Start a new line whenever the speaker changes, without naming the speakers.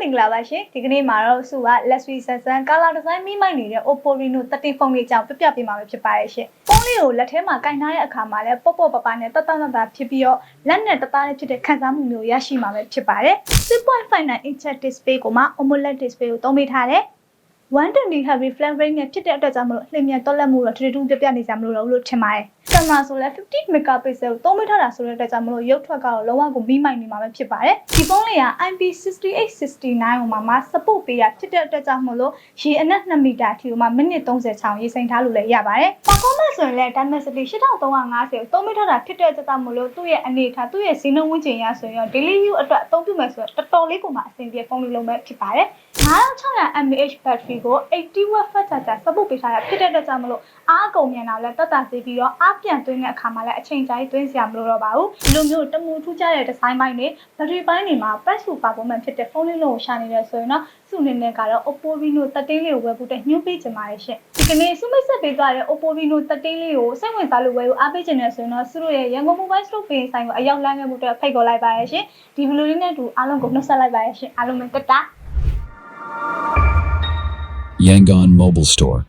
မင်္ဂလာပါရှင်ဒီကနေ့မှာတော့စုက Leslie Sansan Color Design မိမိုက်နေတဲ့ Oppo Reno 13ဖုန်းလေးအကြောင်းပြပြပေးမှာပဲဖြစ်ပါတယ်ရှင်ဖုန်းလေးကိုလက်ထဲမှာကင်ထားတဲ့အခါမှာလည်းပေါ့ပေါ့ပပနဲ့တတ်တတ်တတ်ဖြစ်ပြီးတော့လက်နဲ့တသားလေးဖြစ်တဲ့ခံစားမှုမျိုးရရှိမှာပဲဖြစ်ပါတယ်6.59 inch display ကိုမှ AMOLED display ကိုသုံးပေးထားတယ် 120 Hz refresh rate နဲ့ဖြစ်တဲ့အတွက်ကြောင့်မလို့လျင်မြန်တော်လက်မှုတော့ထထတူးပြပြနေကြမလို့တော့လို့ထင်ပါတယ်။ကင်မရာဆိုလည်း50 megapixel ကိုသုံးပေးထားတာဆိုတဲ့အတွက်ကြောင့်မလို့ရုပ်ထွက်ကတော့လုံးဝကိုမိမိုက်နေမှာပဲဖြစ်ပါတယ်။ဒီဖုန်းလေးက IP6869 ဟိုမှာမှာ support ပေးရဖြစ်တဲ့အတွက်ကြောင့်မလို့ရေအနက်2မီတာအထိဟိုမှာမိနစ်30ချောင်းရေစိမ်ထားလို့လည်းရပါတယ်။ performance ဆိုရင်လည်း Dimensity 8350ကိုသုံးပေးထားတာဖြစ်တဲ့အတွက်ကြောင့်မလို့သူ့ရဲ့အနေထားသူ့ရဲ့ဈေးနှုန်းဝန်းကျင်ရဆိုရင် daily use အတွက်အသုံးပြုမယ်ဆိုတော့တော်တော်လေးကိုမှအဆင်ပြေဖုန်းလေးလုံးပဲဖြစ်ပါတယ်။ 9600 mAh battery ကို80 watt fast charger support ပေးထားတာဖြစ်တဲ့အတွက်ကြောင့်မလို့အားအကုန်မြန်တာလည်းတက်တာစေပြီးတော့အားပြန်သွင်းတဲ့အခါမှာလည်းအချိန်ကြာကြီးသွင်းစရာမလိုတော့ပါဘူးဒီလိုမျိုးတမူထူးခြားတဲ့ design ပိုင်းတွေ battery ပိုင်းတွေမှာ press to performance ဖြစ်တဲ့ဖုန်းလေးလုံးကိုရှာနေတယ်ဆိုရင်တော့စုအနေနဲ့ကတော့ Oppo Reno 13လေးကိုဝယ်ဖို့တက်ညှို့ပေးချင်ပါတယ်ရှင်ဒီကနေ့စုမိတ်ဆက်ပေးကြတဲ့ Oppo Reno 13လေးကိုစိတ်ဝင်စားလို့ဝယ်ဖို့အားပေးချင်တယ်ဆိုရင်တော့စုတို့ရဲ့ရန်ကုန် Mobile Store ပင်ဆိုင်ကိုအရောက်လမ်းခဲ့မှုအတွက်ဖိတ်ခေါ်လိုက်ပါရရှင်ဒီဗီဒီယိုလေးနဲ့အတူအားလုံးကိုနှုတ်ဆက်လိုက်ပါရရှင်အားလုံးပဲတက်တာ
Yangon Mobile Store.